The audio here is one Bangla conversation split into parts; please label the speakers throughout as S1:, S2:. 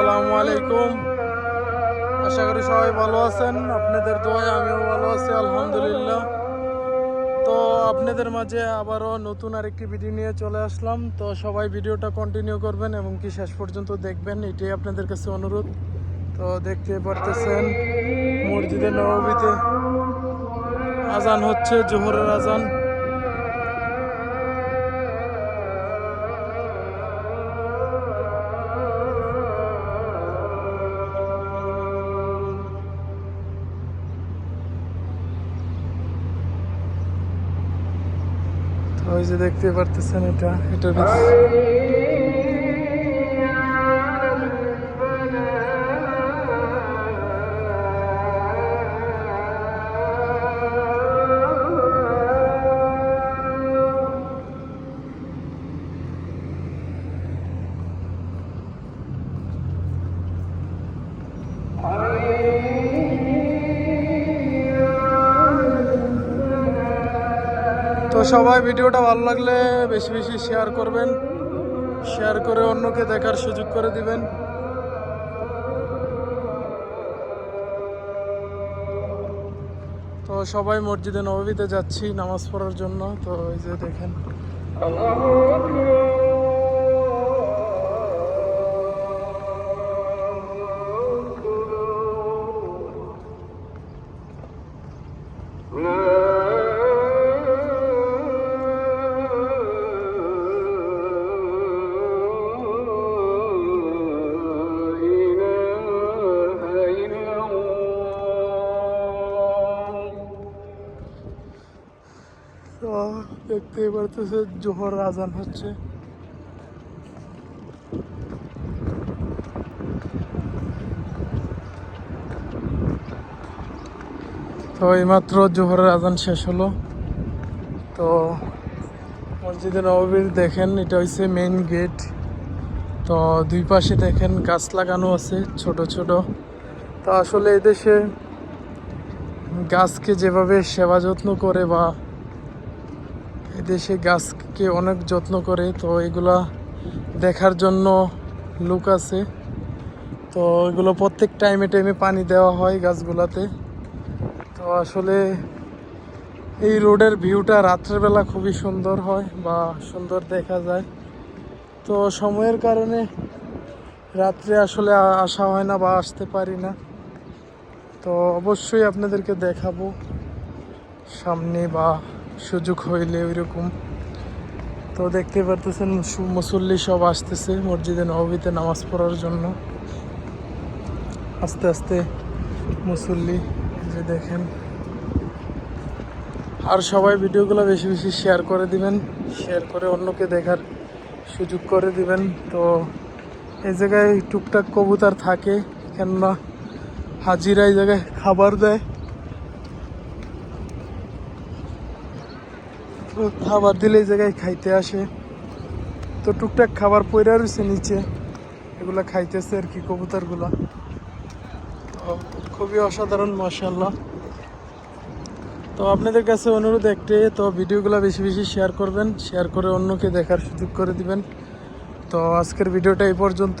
S1: আসসালামু আলাইকুম। আশা করি সবাই ভালো আছেন। আপনাদের দোয়ায় আমিও ভালো আছি, আলহামদুলিল্লাহ। তো আপনাদের মাঝে আবারও নতুন আরেকটি ভিডিও নিয়ে চলে আসলাম। তো সবাই ভিডিওটা কন্টিনিউ করবেন এবং কি শেষ পর্যন্ত দেখবেন, এটাই আপনাদের কাছে অনুরোধ। তো দেখতে পারতেছেন, মসজিদে নবমীতে আজান হচ্ছে, জোহরের আজান। ওই যে দেখতে পারতেছেন এটা এটা তো সবাই ভিডিওটা ভালো লাগলে বেশি বেশি শেয়ার করবেন। শেয়ার করে অন্যকে দেখার সুযোগ করে দিবেন। তো সবাই মসজিদে নবীতে যাচ্ছি নামাজ পড়ার জন্য। তো এই যে দেখেন। দেখতেই পারতেছে জোহর আজান হচ্ছে। তো এইমাত্র জোহরের আজান শেষ হলো। তো মসজিদে নববীর দেখেন, এটা হচ্ছে মেইন গেট তো দুই পাশে দেখেন গাছ লাগানো আছে, ছোট ছোট। তো আসলে এদেশে গাছকে যেভাবে সেবা যত্ন করে বা এদেশে গাছকে অনেক যত্ন করে, তো এগুলা দেখার জন্য লোক আছে। তো এগুলো প্রত্যেক টাইমে টাইমে পানি দেওয়া হয় গাছগুলাতে। তো আসলে এই রোডের ভিউটা রাত্রেবেলা খুবই সুন্দর হয় বা সুন্দর দেখা যায়। তো সময়ের কারণে রাত্রে আসলে আসা হয় না বা আসতে পারি না। তো অবশ্যই আপনাদেরকে দেখাবো সামনে বা সুযোগ হইলে ওইরকম। তো দেখতে পারতেছেন মুসল্লি সব আসতেছে মসজিদে নবীতে নামাজ পড়ার জন্য। আস্তে আস্তে মুসল্লি যে দেখেন। আর সবাই ভিডিওগুলো বেশি বেশি শেয়ার করে দিবেন শেয়ার করে অন্যকে দেখার সুযোগ করে দিবেন। তো এই জায়গায় টুকটাক কবুতর থাকে, কেননা হাজিরা এই জায়গায় খাবার দেয় তো খাবার দিলে এই জায়গায় খাইতে আসে। তো টুকটাক খাবার পইরা রয়েছে নিচে। এগুলা খাইতেছে আর কি কবুতরগুলা। খুবই অসাধারণ মাসাল্লাহ তো আপনাদের কাছে অনুরোধ একটাই, তো ভিডিওগুলো বেশি বেশি শেয়ার করবেন, শেয়ার করে অন্যকে দেখার সুযোগ করে দিবেন। তো আজকের ভিডিওটা এই পর্যন্ত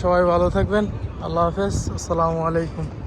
S1: সবাই ভালো থাকবেন। আল্লাহ হাফেজ। আসসালামু আলাইকুম।